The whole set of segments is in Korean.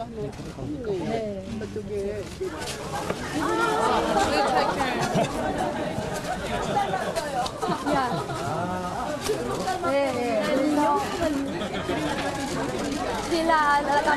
네, 낫으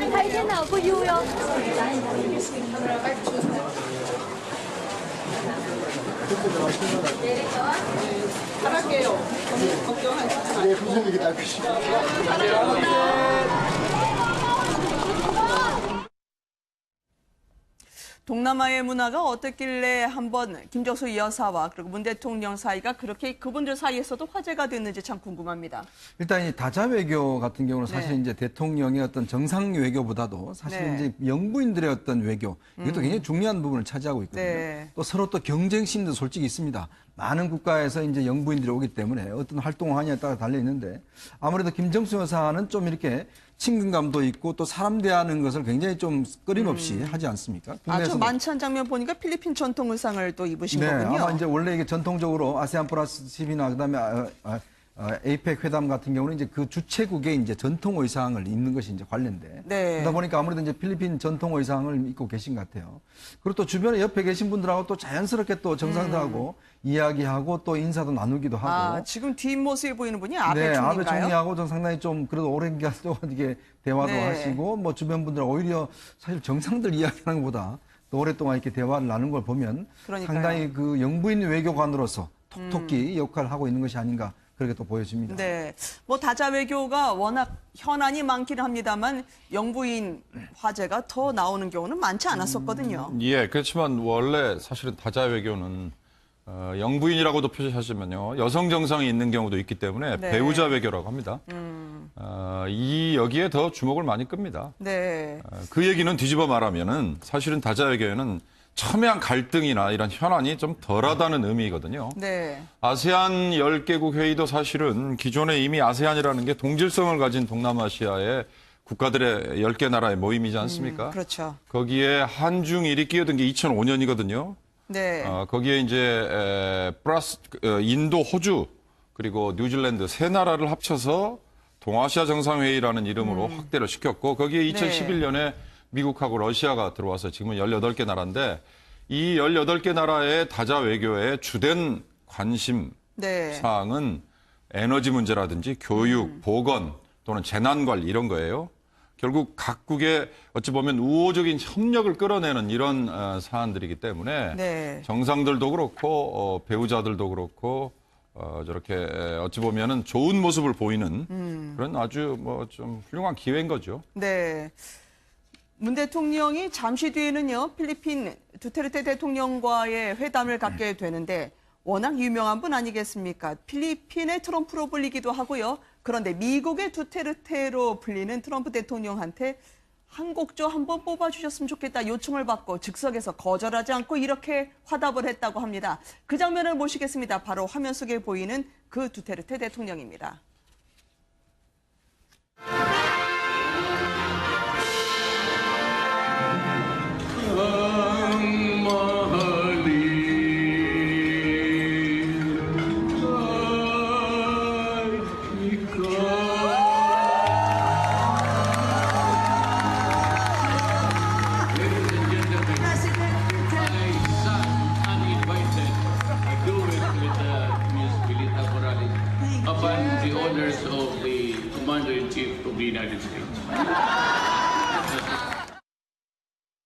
동남아의 문화가 어떻길래 한번 김정수 여사와 그리고 문 대통령 사이가 그렇게 그분들 사이에서도 화제가 됐는지 참 궁금합니다. 일단 이 다자 외교 같은 경우는 사실 네. 이제 대통령의 어떤 정상 외교보다도 사실 네. 음. 이제 영부인들의 어떤 외교 이것도 굉장히 중요한 부분을 차지하고 있거든요. 네. 또 서로 또 경쟁심도 솔직히 있습니다. 많은 국가에서 이제 영부인들이 오기 때문에 어떤 활동을 하냐에 따라 달려 있는데 아무래도 김정수 여사는 좀 이렇게 친근감도 있고 또 사람 대하는 것을 굉장히 좀 끊임없이 하지 않습니까? 아주 국내에서도. 만찬 장면 보니까 필리핀 전통 의상을 또 입으신 네, 거군요. 아마 이제 원래 이게 전통적으로 아세안 플러스 10이나 그다음에 아, 아, 아, 에이펙 회담 같은 경우는 이제 그 주최국의 이제 전통 의상을 입는 것이 이제 관련돼. 네. 그러다 보니까 아무래도 이제 필리핀 전통 의상을 입고 계신 것 같아요. 그리고 또 주변에 옆에 계신 분들하고 또 자연스럽게 또 정상들하고 이야기하고 또 인사도 나누기도 하고. 음. 아, 지금 뒷모습에 보이는 분이 아베 네, 아베 총리인가요? 총리하고 좀 상당히 좀 그래도 오랜 기간 동안 이게 대화도 네. 하시고 뭐 주변 분들 오히려 사실 정상들 이야기하는 것보다 또 오랫동안 이렇게 대화를 나눈 걸 보면 그러니까요. 음. 상당히 그 영부인 외교관으로서 톡톡히 역할을 하고 있는 것이 아닌가 그렇게 또 보여집니다. 네. 뭐 다자 외교가 워낙 현안이 많기는 합니다만 영부인 화제가 더 나오는 경우는 많지 않았었거든요. 예, 그렇지만 원래 사실은 다자 외교는 어, 영부인이라고도 표시하시면요 여성 정상이 있는 경우도 있기 때문에 네. 음. 배우자 외교라고 합니다. 어, 이 여기에 더 주목을 많이 끕니다. 네. 어, 그 얘기는 뒤집어 말하면은 사실은 다자 외교에는 첨예한 갈등이나 이런 현안이 좀 덜하다는 의미거든요. 네. 아세안 10개국 회의도 사실은 기존에 이미 아세안이라는 게 동질성을 가진 동남아시아의 국가들의 10개 나라의 모임이지 않습니까? 그렇죠. 거기에 한중일이 끼어든 게 2005년이거든요. 네. 어, 거기에 이제 에, 플러스 어, 인도, 호주 그리고 뉴질랜드 세 나라를 합쳐서 동아시아 정상회의라는 이름으로 확대를 시켰고 거기에 2011년에 미국하고 러시아가 들어와서 지금은 18개 나라인데 이 18개 나라의 다자 외교의 주된 관심 네. 사항은 에너지 문제라든지 교육, 보건 또는 재난 관리 이런 거예요. 결국 각국의 어찌 보면 우호적인 협력을 끌어내는 이런 어, 사안들이기 때문에 네. 정상들도 그렇고 어, 배우자들도 그렇고 어, 저렇게 에, 어찌 보면은 좋은 모습을 보이는 음. 그런 아주 뭐 좀 훌륭한 기회인 거죠. 네. 문 대통령이 잠시 뒤에는요, 필리핀 두테르테 대통령과의 회담을 갖게 되는데, 워낙 유명한 분 아니겠습니까? 필리핀의 트럼프로 불리기도 하고요. 그런데 미국의 두테르테로 불리는 트럼프 대통령한테 한국조 한번 뽑아주셨으면 좋겠다 요청을 받고 즉석에서 거절하지 않고 이렇게 화답을 했다고 합니다. 그 장면을 모시겠습니다. 바로 화면 속에 보이는 그 두테르테 대통령입니다. Upon the orders of the Commander-in-Chief of the United States.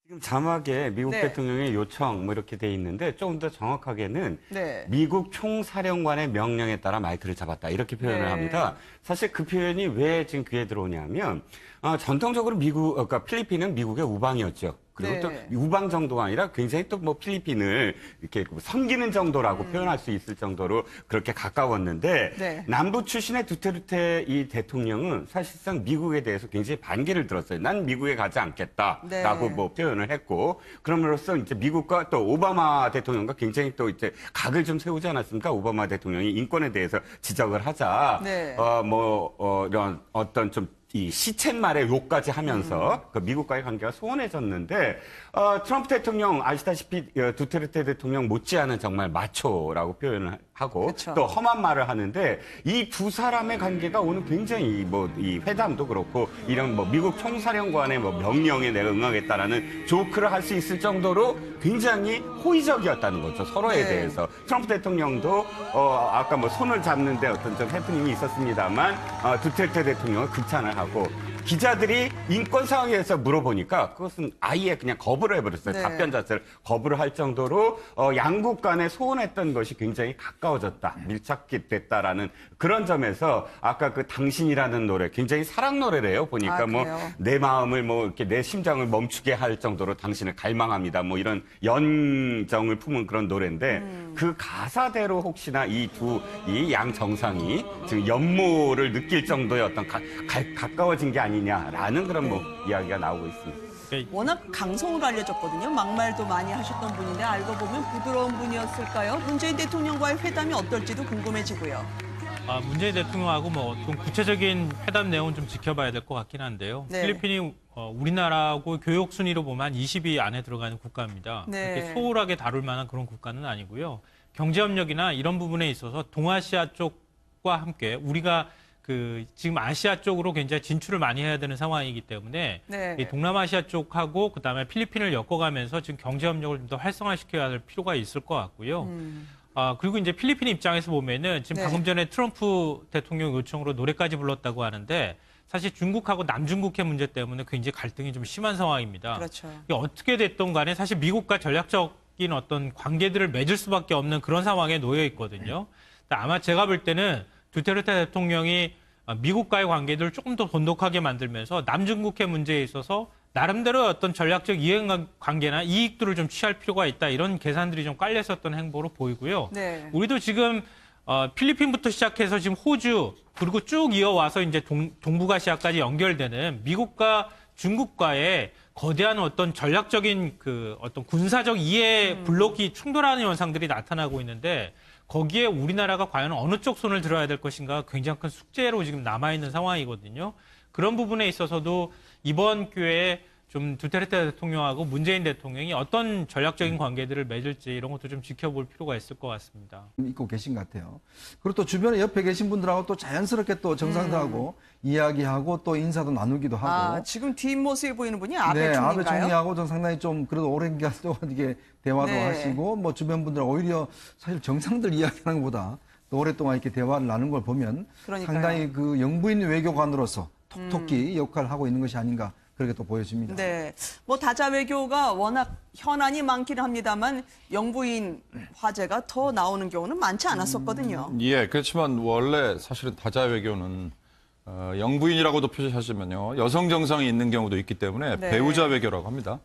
지금 자막에 미국 네. 대통령의 요청 뭐 이렇게 돼 있는데 조금 더 정확하게는 네. 미국 총사령관의 명령에 따라 마이크를 잡았다 이렇게 표현을 네. 합니다. 사실 그 표현이 왜 지금 귀에 들어오냐면 어, 전통적으로 미국, 어, 그러니까 필리핀은 미국의 우방이었죠. 그리고 네. 또 우방 정도가 아니라 굉장히 또 뭐 필리핀을 이렇게 섬기는 정도라고 표현할 수 있을 정도로 그렇게 가까웠는데 음. 네. 남부 출신의 두테르테 이 대통령은 사실상 미국에 대해서 굉장히 반기를 들었어요. 난 미국에 가지 않겠다라고 네. 뭐 표현을 했고 그럼으로써 이제 미국과 또 오바마 대통령과 굉장히 또 이제 각을 좀 세우지 않았습니까? 오바마 대통령이 인권에 대해서 지적을 하자 네. 어뭐 어, 이런 어떤 좀 이 시쳇말의 욕까지 하면서 음. 그 미국과의 관계가 소원해졌는데 어, 트럼프 대통령 아시다시피 어, 두테르테 대통령 못지않은 정말 마초라고 표현을 하고 그쵸. 또 험한 말을 하는데 이 두 사람의 관계가 오늘 굉장히 뭐 이 회담도 그렇고 이런 뭐 미국 총사령관의 뭐 명령에 내가 응하겠다라는 조크를 할 수 있을 정도로 굉장히 호의적이었다는 거죠 서로에 네. 대해서 트럼프 대통령도 어 아까 뭐 손을 잡는데 어떤 좀 해프닝이 있었습니다만 어, 두테르테 대통령을 극찬을 하고 기자들이 인권 상황에서 물어보니까 그것은 아예 그냥 거부를 해버렸어요. 네. 답변 자체를 거부를 할 정도로 어, 양국 간에 소원했던 것이 굉장히 가까워졌다, 밀착이 됐다라는 그런 점에서 아까 그 당신이라는 노래 굉장히 사랑 노래래요. 보니까 아, 뭐 그래요? 내 마음을 뭐 이렇게 내 심장을 멈추게 할 정도로 당신을 갈망합니다. 뭐 이런 연정을 품은 그런 노래인데 음. 그 가사대로 혹시나 이 두 이 양 정상이 지금 연모를 느낄 정도의 어떤 가, 까워진게 아 니냐라는 그런 뭐 이야기가 나오고 있습니다. 워낙 강성으로 알려졌거든요. 막말도 많이 하셨던 분인데 알고 보면 부드러운 분이었을까요? 문재인 대통령과의 회담이 어떨지도 궁금해지고요. 아, 문재인 대통령하고 뭐 좀 구체적인 회담 내용은 좀 지켜봐야 될 것 같긴 한데요. 네. 필리핀이 어, 우리나라하고 교역 순위로 보면 한 20위 안에 들어가는 국가입니다. 네. 그렇게 소홀하게 다룰 만한 그런 국가는 아니고요. 경제협력이나 이런 부분에 있어서 동아시아 쪽과 함께 우리가 그 지금 아시아 쪽으로 굉장히 진출을 많이 해야 되는 상황이기 때문에 네. 이 동남아시아 쪽하고 그다음에 필리핀을 엮어가면서 지금 경제 협력을 좀 더 활성화시켜야 할 필요가 있을 것 같고요. 아, 그리고 이제 필리핀 입장에서 보면은 지금 음. 네. 방금 전에 트럼프 대통령 요청으로 노래까지 불렀다고 하는데 사실 중국하고 남중국해 문제 때문에 굉장히 갈등이 좀 심한 상황입니다. 그렇죠. 어떻게 됐든 간에 사실 미국과 전략적인 어떤 관계들을 맺을 수밖에 없는 그런 상황에 놓여 있거든요. 아마 제가 볼 때는 두테르테 대통령이 어, 미국과의 관계들을 조금 더 돈독하게 만들면서 남중국해 문제에 있어서 나름대로 어떤 전략적 이행 관계나 이익들을 좀 취할 필요가 있다 이런 계산들이 좀 깔려 있었던 행보로 보이고요. 네. 우리도 지금 어, 필리핀부터 시작해서 지금 호주 그리고 쭉 이어와서 이제 동, 동북아시아까지 연결되는 미국과 중국과의 거대한 어떤 전략적인 그 어떤 군사적 이해 블록이 충돌하는 현상들이 나타나고 있는데 거기에 우리나라가 과연 어느 쪽 손을 들어야 될 것인가 굉장히 큰 숙제로 지금 남아 있는 상황이거든요. 그런 부분에 있어서도 이번 기회에 좀 두테르테 대통령하고 문재인 대통령이 어떤 전략적인 관계들을 맺을지 이런 것도 좀 지켜볼 필요가 있을 것 같습니다. 있고 계신 것 같아요. 그리고 또 주변에 옆에 계신 분들하고 또 자연스럽게 또 정상도 하고 이야기하고 또 인사도 나누기도 하고. 아, 지금 뒷모습에 보이는 분이 아베 네, 총리인가요? 아베 총리하고 좀 상당히 좀 그래도 오랜 기간 동안 이게 대화도 네. 하시고 뭐 주변 분들 오히려 사실 정상들 이야기하는 것보다 또 오랫동안 이렇게 대화를 나눈 걸 보면 그러니까요. 음. 상당히 그 영부인 외교관으로서 톡톡히 역할을 하고 있는 것이 아닌가 그렇게 또 보여집니다. 네. 뭐 다자 외교가 워낙 현안이 많기는 합니다만 영부인 화제가 더 나오는 경우는 많지 않았었거든요. 예, 그렇지만 원래 사실은 다자 외교는 어, 영부인이라고도 표시하시면요 여성 정상이 있는 경우도 있기 때문에 네. 음. 배우자 외교라고 합니다.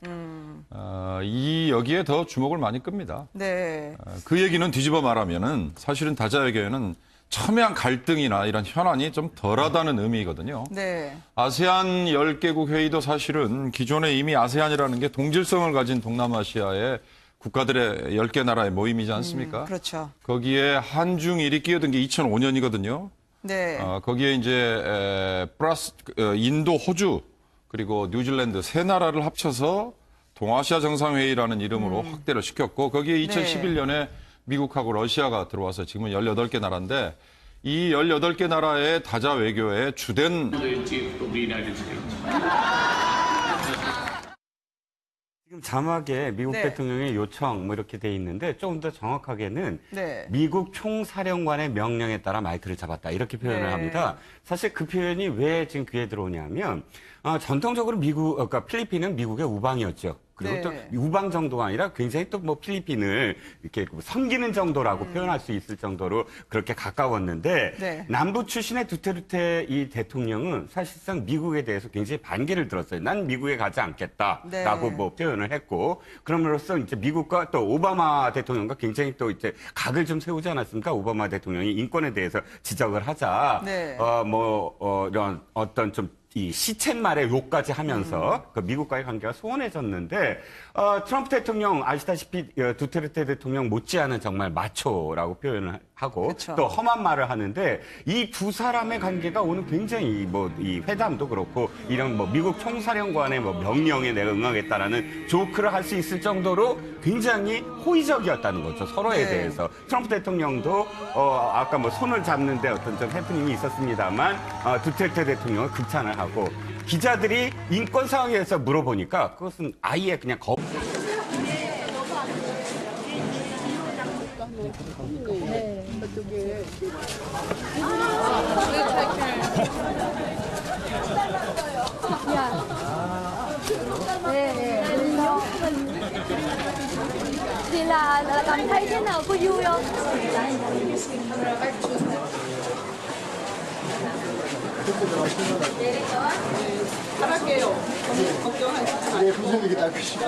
어, 이 여기에 더 주목을 많이 끕니다. 네. 어, 그 얘기는 뒤집어 말하면은 사실은 다자 외교에는 첨예한 갈등이나 이런 현안이 좀 덜하다는 의미거든요. 네. 아세안 10개국 회의도 사실은 기존에 이미 아세안이라는 게 동질성을 가진 동남아시아의 국가들의 10개 나라의 모임이지 않습니까? 그렇죠. 거기에 한중일이 끼어든 게 2005년이거든요. 네. 어, 거기에 이제 에, 플러스 어, 인도, 호주 그리고 뉴질랜드 세 나라를 합쳐서 동아시아 정상회의라는 이름으로 확대를 시켰고 거기에 음. 네. 2011년에 미국하고 러시아가 들어와서 지금은 18개 나라인데 이 18개 나라의 다자 외교의 주된. 지금 자막에 미국 네. 대통령의 요청 뭐 이렇게 돼 있는데 조금 더 정확하게는 네. 미국 총사령관의 명령에 따라 마이크를 잡았다 이렇게 표현을 네. 합니다. 사실 그 표현이 왜 지금 귀에 들어오냐면 아, 전통적으로 미국, 어, 그러니까 필리핀은 미국의 우방이었죠. 그리고 네. 또 우방 정도가 아니라 굉장히 또 뭐 필리핀을 이렇게 섬기는 정도라고 표현할 수 있을 정도로 그렇게 가까웠는데 음. 네. 남부 출신의 두테르테 이 대통령은 사실상 미국에 대해서 굉장히 반기를 들었어요. 난 미국에 가지 않겠다라고 네. 뭐 표현을 했고 그럼으로써 이제 미국과 또 오바마 대통령과 굉장히 또 이제 각을 좀 세우지 않았습니까? 오바마 대통령이 인권에 대해서 지적을 하자 네. 어뭐 어, 이런 어떤 좀 이 시쳇말의 욕까지 하면서 음. 그 미국과의 관계가 소원해졌는데 어, 트럼프 대통령 아시다시피 어, 두테르테 대통령 못지않은 정말 마초라고 표현을 하고 그쵸. 또 험한 말을 하는데 이 두 사람의 관계가 오늘 굉장히 뭐 이 회담도 그렇고 이런 뭐 미국 총사령관의 뭐 명령에 내가 응하겠다라는 조크를 할 수 있을 정도로 굉장히 호의적이었다는 거죠 서로에 네. 대해서 트럼프 대통령도 어 아까 뭐 손을 잡는데 어떤 좀 해프닝이 있었습니다만 어, 두테르테 대통령은 극찬을 하고 기자들이 인권 상황에 대해서 물어보니까 그것은 아예 그냥 거. Nhớ mình thì là, là cảm thấy thế nào có vui không 네, 분석력이 나쁘시고.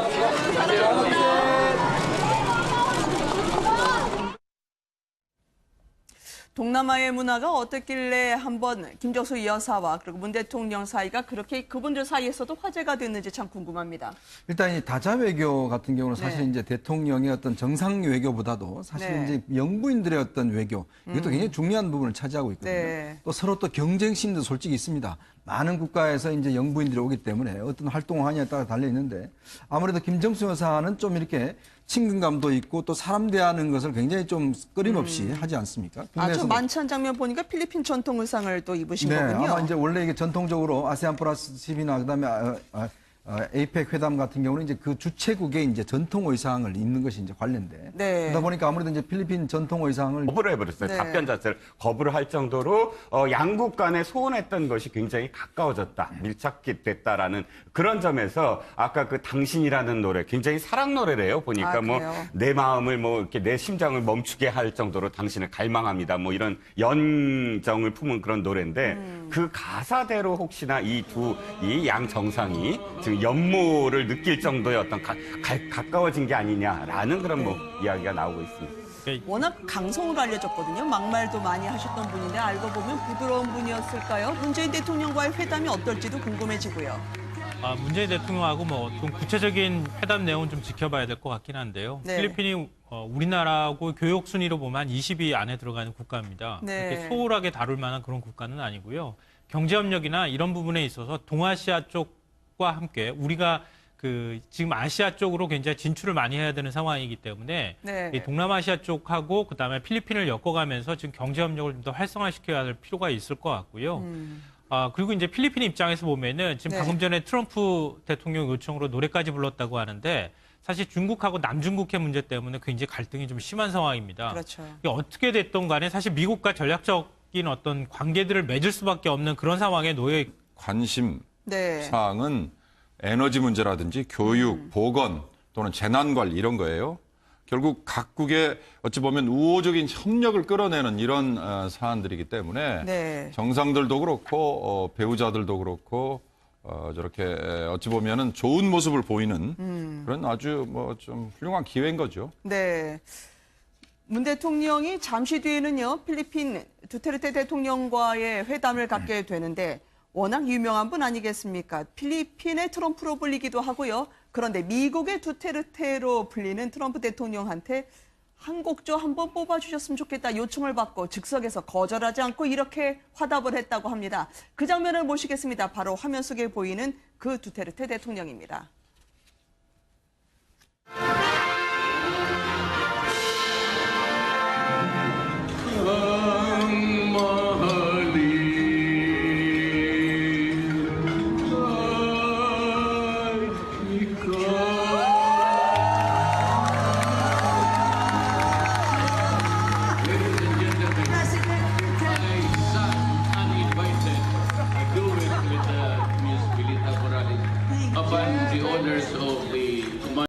동남아의 문화가 어떻길래 한번 김정수 여사와 그리고 문 대통령 사이가 그렇게 그분들 사이에서도 화제가 됐는지 참 궁금합니다. 일단 이 다자 외교 같은 경우는 사실 네. 이제 대통령의 어떤 정상 외교보다도 사실 네. 음. 이제 영부인들의 어떤 외교 이것도 굉장히 중요한 부분을 차지하고 있거든요. 네. 또 서로 또 경쟁심도 솔직히 있습니다. 많은 국가에서 이제 영부인들이 오기 때문에 어떤 활동을 하냐에 따라 달려 있는데 아무래도 김정수 여사는 좀 이렇게 친근감도 있고 또 사람 대하는 것을 굉장히 좀 끊임없이 하지 않습니까? 음. 아주 국내에서도. 만찬 장면 보니까 필리핀 전통 의상을 또 입으신 네, 거군요. 아마 이제 원래 이게 전통적으로 아세안 플러스 10이나 그다음에 아, 아, 아, 에이펙 회담 같은 경우는 이제 그 주최국의 이제 전통 의상을 입는 것이 이제 관련돼. 네. 그러다 보니까 아무래도 이제 필리핀 전통 의상을 거부를 해버렸어요. 네. 답변 자체를 거부를 할 정도로 어, 양국 간에 소원했던 것이 굉장히 가까워졌다, 밀착됐다라는 그런 점에서 아까 그 당신이라는 노래 굉장히 사랑 노래래요. 보니까 아, 뭐? 내 마음을 뭐 이렇게 내 심장을 멈추게 할 정도로 당신을 갈망합니다. 뭐 이런 연정을 품은 그런 노래인데 음. 그 가사대로 혹시나 이 두 이 양 정상이 지금 연모를 느낄 정도의 어떤 가, 까워진게 아니냐라는 그런 뭐 이야기가 나오고 있습니다. 워낙 강성으로 알려졌거든요. 막말도 많이 하셨던 분인데 알고 보면 부드러운 분이었을까요? 문재인 대통령과의 회담이 어떨지도 궁금해지고요. 아, 문재인 대통령하고 뭐 좀 구체적인 회담 내용은 좀 지켜봐야 될 것 같긴 한데요. 네. 필리핀이 어, 우리나라하고 교역 순위로 보면 한 20위 안에 들어가는 국가입니다. 네. 그렇게 소홀하게 다룰 만한 그런 국가는 아니고요. 경제 협력이나 이런 부분에 있어서 동아시아 쪽 과 함께 우리가 그 지금 아시아 쪽으로 굉장히 진출을 많이 해야 되는 상황이기 때문에 네. 이 동남아시아 쪽하고 그다음에 필리핀을 엮어가면서 지금 경제 협력을 좀 더 활성화시켜야 할 필요가 있을 것 같고요. 아, 그리고 이제 필리핀 입장에서 보면은 지금 네. 방금 전에 트럼프 대통령 요청으로 노래까지 불렀다고 하는데 사실 중국하고 남중국해 문제 때문에 굉장히 갈등이 좀 심한 상황입니다. 그렇죠. 이게 어떻게 됐던 간에 사실 미국과 전략적인 어떤 관계들을 맺을 수밖에 없는 그런 상황에 놓여 있 관심 네. 사항은 에너지 문제라든지 교육, 보건 또는 재난 관리 이런 거예요. 결국 각국의 어찌 보면 우호적인 협력을 끌어내는 이런 어, 사안들이기 때문에 네. 정상들도 그렇고 어, 배우자들도 그렇고 어, 저렇게 에, 어찌 보면은 좋은 모습을 보이는 음. 그런 아주 뭐 좀 훌륭한 기회인 거죠. 네. 문 대통령이 잠시 뒤에는요, 필리핀 두테르테 대통령과의 회담을 갖게 되는데 워낙 유명한 분 아니겠습니까? 필리핀의 트럼프로 불리기도 하고요. 그런데 미국의 두테르테로 불리는 트럼프 대통령한테 한 곡조 한번 뽑아주셨으면 좋겠다 요청을 받고 즉석에서 거절하지 않고 이렇게 화답을 했다고 합니다. 그 장면을 모시겠습니다. 바로 화면 속에 보이는 그 두테르테 대통령입니다.